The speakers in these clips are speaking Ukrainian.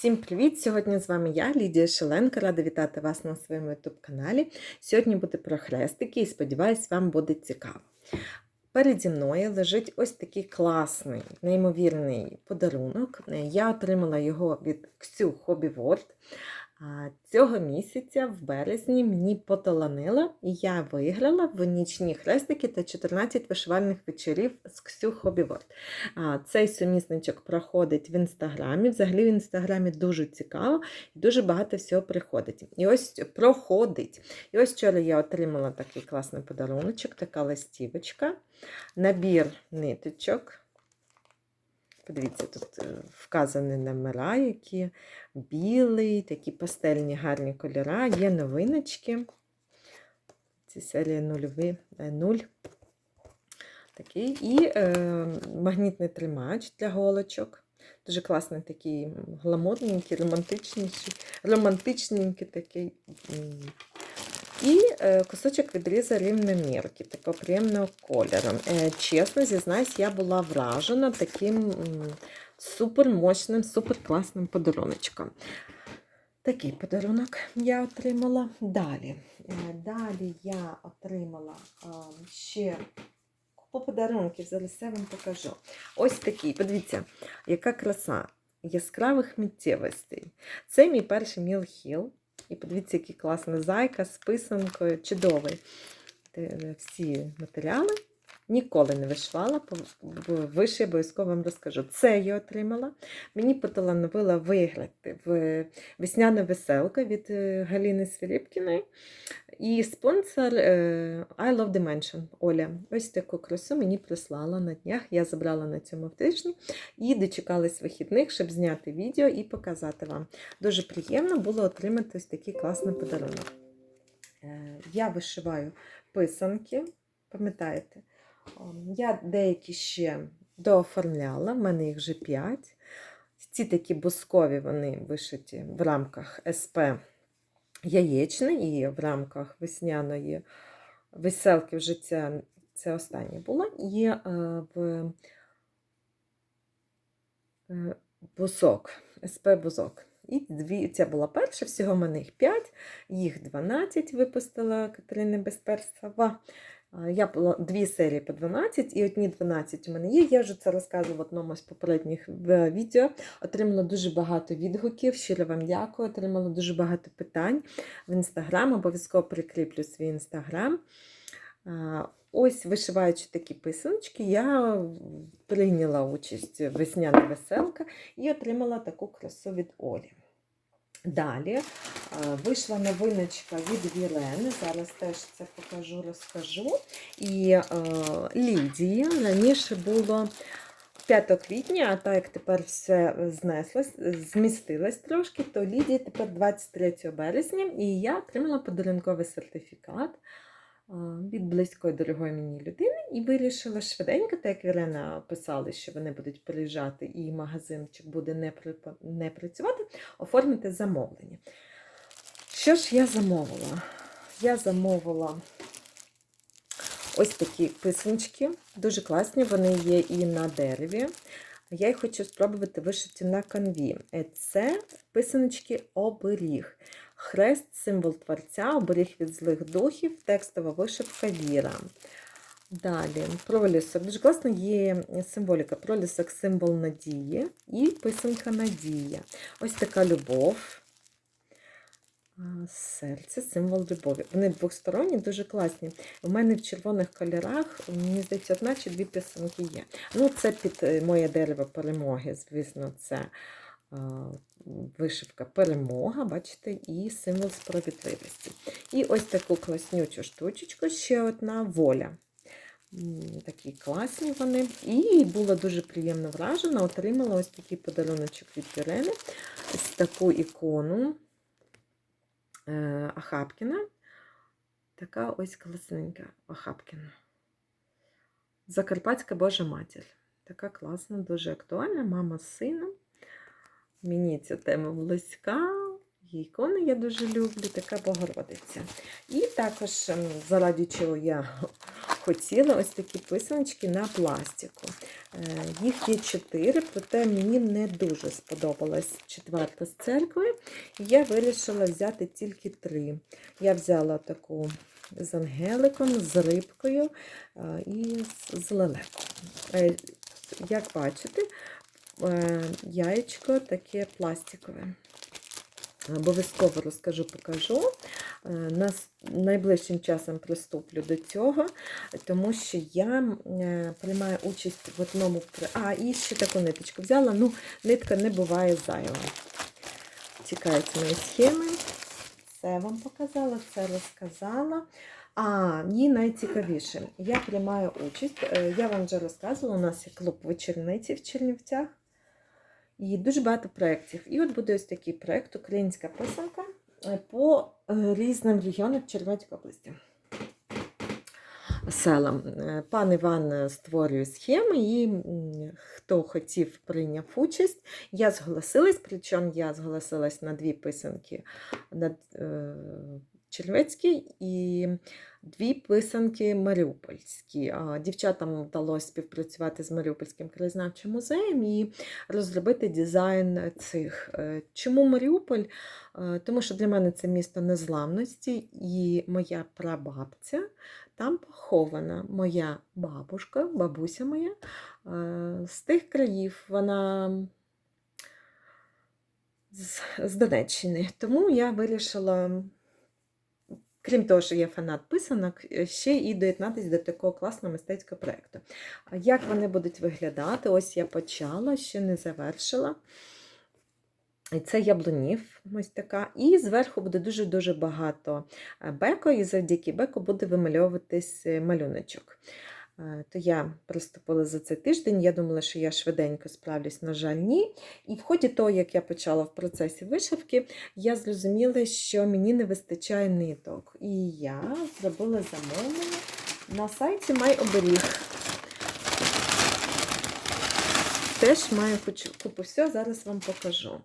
Всім привіт! Сьогодні з вами я, Лідія Шеленко, рада вітати вас на своєму YouTube каналі. Сьогодні буде про хрестики і сподіваюсь, вам буде цікаво. Переді мною лежить ось такий класний, неймовірний подарунок. Я отримала його від Ксю Хобі World. Цього місяця, в березні, мені поталанило, і я виграла в нічні хрестики та 14 вишивальних вечорів з Ксю. А, Цей сумісничок проходить в інстаграмі. Взагалі в інстаграмі дуже цікаво і дуже багато всього приходить. І ось проходить. І ось вчора я отримала такий класний подаруночок, така листівочка, набір ниточок. Подивіться, тут е, вказані номера, які білий, такі пастельні гарні кольора, є новиночки. Ці серії нульові, е, нуль. Такий. І е, магнітний тримач для голочок. Дуже класний такий гламурненький, романтичніший, романтичненький такий. І е, кусочок відріза рівномірки, такого приємного кольору. Е, чесно, зізнаюсь, я була вражена таким супермощним, суперкласним подаруночком. Такий подарунок я отримала. Далі. Е, далі я отримала ще купу подарунків, зараз я вам покажу. Ось такий, подивіться, яка краса яскравих миттєвостей. Це мій перший Міл Хіл. І подивіться, який класний зайка з писанкою, чудовий. Всі матеріали. Ніколи не вишивала, вище обов'язково вам розкажу. Це я отримала. Мені поталановила виграти в весняна веселка від е, Галіни Свіріпкіної. І спонсор е, I Love Dimension Оля. Ось таку красу мені прислала на днях. Я забрала на цьому тижні і дочекалась вихідних, щоб зняти відео і показати вам. Дуже приємно було отримати ось такий класний подарунок. Е, Я вишиваю писанки, пам'ятаєте? О, Я деякі ще дооформляла, в мене їх вже 5. Ці такі бускові вони вишиті в рамках СП яєчний і в рамках весняної веселки вже ця, це останнє було. Є е, в е, бусок, СП бузок. І дві, ця була перша, всього в мене їх 5, їх 12 випустила Катерина Безперства. Я дві серії по 12 і одні 12 у мене є. Я вже це розказувала в одному з попередніх відео. Отримала дуже багато відгуків. Щиро вам дякую. Отримала дуже багато питань в інстаграм. Обов'язково прикріплю свій інстаграм. Ось, вишиваючи такі писаночки, я прийняла участь в весняна веселка і отримала таку красу від Олі. Далі е, вийшла новиночка від Вірени. Зараз теж це покажу, розкажу. І е, Лідії раніше було 5 квітня, а так як тепер все знеслось, змістилось трошки, то Лідії тепер 23 березня, і я отримала подарунковий сертифікат від близької дорогої мені людини і вирішила швиденько, так як Ірена писала, що вони будуть приїжджати і магазинчик буде не, припа- не працювати, оформити замовлення. Що ж я замовила? Я замовила ось такі писаночки, дуже класні, вони є і на дереві. Я їх хочу спробувати вишити на канві. Це писаночки оберіг. Хрест, символ творця, оберіг від злих духів, текстова вишивка віра. Далі, пролісок. Дуже класно є символіка. Пролісок символ надії і писанка надія. Ось така любов. Серце, символ любові. Вони двосторонні, дуже класні. У мене в червоних кольорах, мені здається, одна чи дві писанки є. Ну, це під е, моє дерево перемоги, звісно, це вишивка перемога, бачите, і символ справедливості. І ось таку класнючу штучечку, ще одна воля. Такі класні вони. І була дуже приємно вражена. Отримала ось такий подаруночок від Ірени. Ось таку ікону е, Ахапкіна. Така ось класненька Ахапкіна. Закарпатська Божа матір. Така класна, дуже актуальна. Мама з сином. Мені ця тема близька. Її ікони я дуже люблю, така Богородиця. І також, ем, заради чого я хотіла ось такі писаночки на пластику. Е, Їх є чотири, проте мені не дуже сподобалась четверта з церкви. І я вирішила взяти тільки три. Я взяла таку з ангеликом, з рибкою е, і з- лелеком. Е, Як бачите, яєчко таке пластикове. Обов'язково розкажу, покажу. Е, Нас найближчим часом приступлю до цього, тому що я е, приймаю участь в одному А, і ще таку ниточку взяла. Ну, нитка не буває зайва. Тікають мої схеми. Це вам показала, це розказала. А, ні, найцікавіше. Я приймаю участь. е, Я вам вже розказувала, у нас є клуб вечорниці в Чернівцях. І дуже багато проєктів. І от буде ось такий проєкт Українська писанка е, по е, різним регіонам Чернівецької області. Селам. Е, Пан Іван створює схеми, і хто хотів прийняв участь, я зголосилась, причому я зголосилась на дві писанки на Чернівецькій і дві писанки маріупольські. Дівчатам вдалося співпрацювати з Маріупольським краєзнавчим музеєм і розробити дизайн цих. Е, Чому Маріуполь? Е, Тому що для мене це місто незламності, і моя прабабця там похована. Моя бабушка, бабуся моя е, з тих країв. Вона з Донеччини. Тому я вирішила. Крім того, що я фанат писанок, е, ще і доєднатися до такого класного мистецького проєкту. Як вони будуть виглядати? Ось я почала, ще не завершила. Це яблунів, ось така. І зверху буде дуже-дуже багато е, беко, і завдяки беко буде вимальовуватись е, малюночок. Е, То я приступила за цей тиждень. Я думала, що я швиденько справлюсь, на жаль, ні. І в ході того, як я почала в процесі вишивки, я зрозуміла, що мені не вистачає ниток. І я зробила замовлення на сайті MyOберіг. Теж маю купу всього, зараз вам покажу.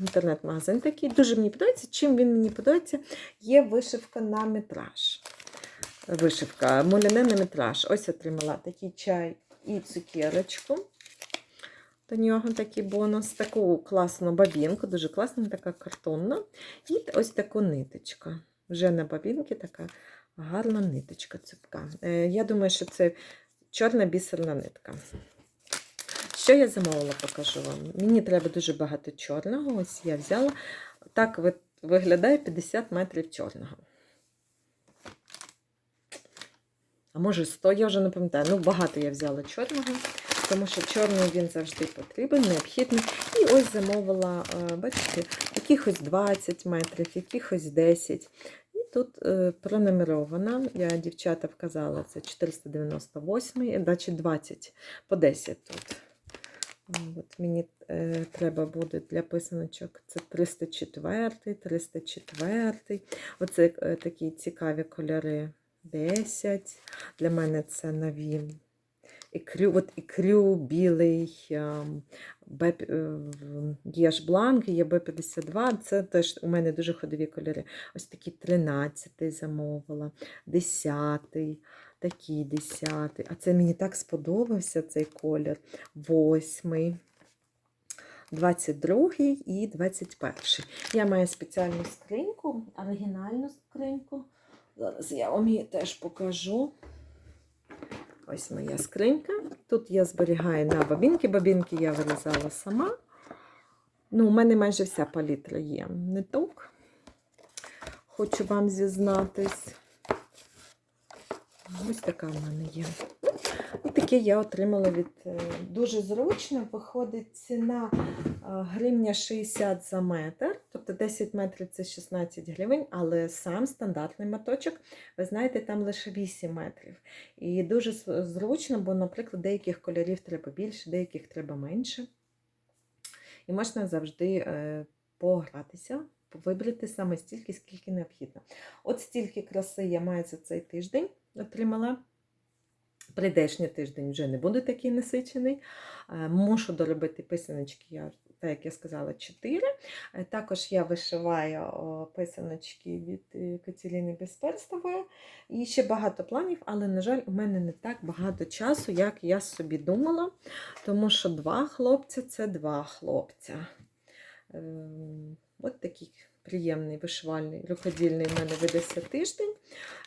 Інтернет-магазин такий. Дуже мені подобається. Чим він мені подобається? Є вишивка на метраж. Вишивка, муляне на метраж. Ось отримала такий чай і цукерочку. До нього такий бонус, таку класну бабінку, дуже класна, така картонна. І ось таку ниточку. Вже на бабінки така гарна ниточка цупка. Е, Я думаю, що це чорна бісерна нитка. Що я замовила, покажу вам. Мені треба дуже багато чорного. Ось я взяла. Так виглядає 50 метрів чорного. А може 100, я вже не пам'ятаю. Ну, багато я взяла чорного, тому що чорний він завжди потрібен, необхідний. І ось замовила, е, бачите, якихось 20 метрів, якихось 10. І тут е, пронумерована. Я дівчата вказала, це 498, значить 20 по 10 тут. От мені е, треба буде для писаночок. Це 304, 304. Оце е, такі цікаві кольори. 10. Для мене це нові. Ікрю, от ікрю, білий, ем, Б, е, є ж бланк, є Б52. Це теж у мене дуже ходові кольори. Ось такий 13 замовила, 10, такий 10. А це мені так сподобався цей колір. 8. 22 і 21. Я маю спеціальну скриньку, оригінальну скриньку. Зараз я вам її теж покажу. Ось моя скринька. Тут я зберігаю на бабінки. Бабінки я вирізала сама. Ну, у мене майже вся палітра є. Ниток. Хочу вам зізнатись. Ось така в мене є. І таке я отримала від е, дуже зручно. Виходить ціна е, гривня 60 за метр, тобто 10 метрів це 16 гривень, але сам стандартний моточок, ви знаєте, там лише 8 метрів. І дуже зручно, бо, наприклад, деяких кольорів треба більше, деяких треба менше. І можна завжди е, погратися, вибрати саме стільки, скільки необхідно. От стільки краси я маю за цей тиждень отримала. Прийдешній тиждень вже не буде такий насичений. Е, Мушу доробити писаночки, я, так як я сказала, 4. Також я вишиваю писаночки від е, Катерини Безперстової. І ще багато планів, але, на жаль, у мене не так багато часу, як я собі думала. Тому що два хлопця це два хлопця. Ем, От такий приємний вишивальний рукодільний в мене видався тиждень.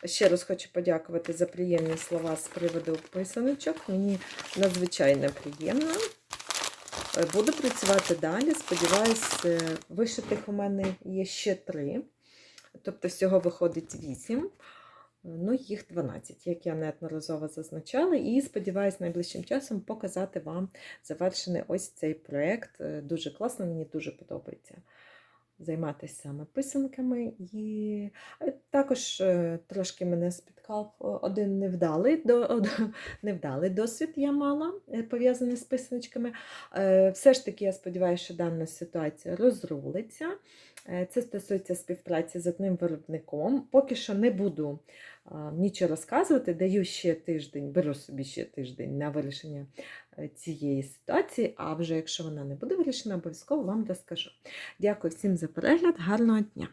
Ще раз хочу подякувати за приємні слова з приводу писаночок. Мені надзвичайно приємно. Е, Буду працювати далі. Сподіваюсь, е, вишитих у мене є ще три. Тобто всього виходить вісім. Ну, їх 12, як я неодноразово зазначала. І сподіваюся, найближчим часом показати вам завершений ось цей проєкт. Е, Дуже класно, мені дуже подобається займатися саме писанками. І е, також е, трошки мене спіткав е, один невдалий, до, невдалий досвід я мала, пов'язаний з писаночками. Все ж таки, я сподіваюся, що дана ситуація розрулиться. Це стосується співпраці з одним виробником. Поки що не буду нічого розказувати, даю ще тиждень, беру собі ще тиждень на вирішення цієї ситуації, а вже якщо вона не буде вирішена, обов'язково вам розкажу. Дякую всім за перегляд, гарного дня!